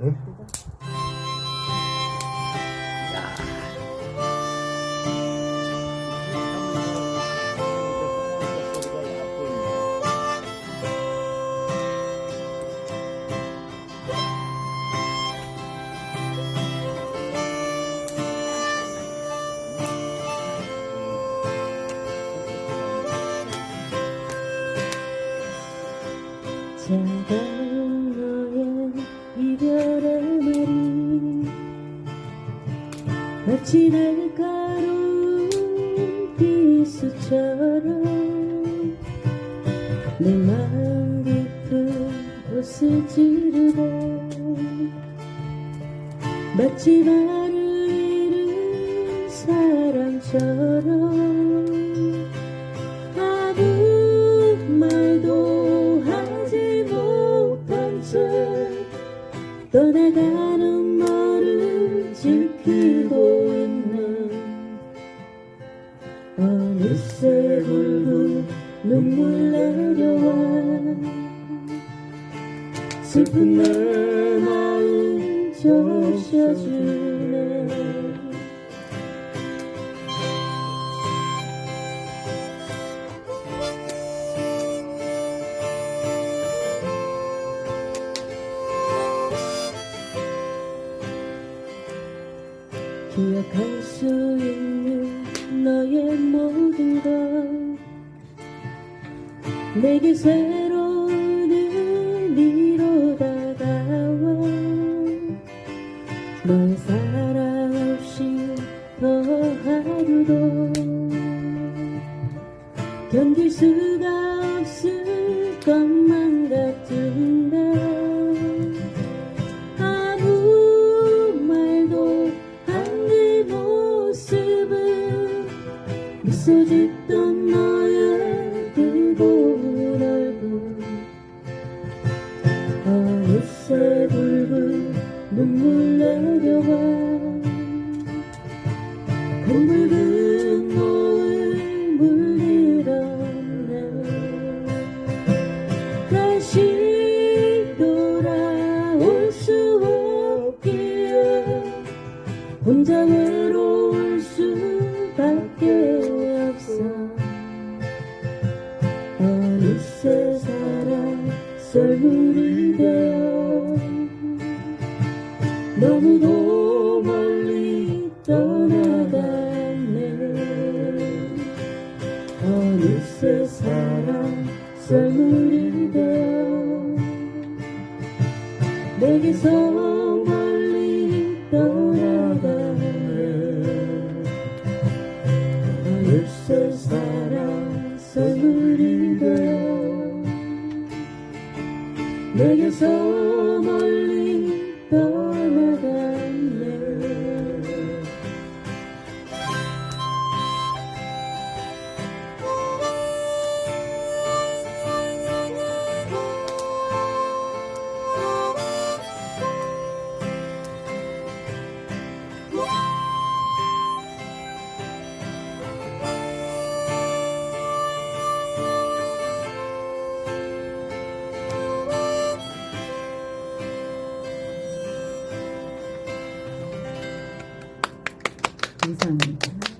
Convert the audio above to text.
응? 차가 마치 날카로운 비수처럼 내 마음 깊은 곳을 찌르고 마치 나를 잃은 사람처럼 아무 말도 하지 못한 채 떠나가는 너를 지키고 어느새 붉은 눈물 내려와 슬픈 내 마음 적셔주네. 기억할 수 내게 새로운 의미로 다가와. 너의 사랑 없이 더 하루도 견딜 수가 없을 것만 같은데 아무 말도 안 내 모습은 미소 짓 검붉은 노을 물들었네. 다시 돌아올 수 없기에 혼자 외로울 수밖에 없어. 어느새 사랑 썰물이 너무도 멀리 떠 썰물이 되어 내게서 멀리 떠나가네. 어느새 사랑 썰물이 되어 내게서 감사 합.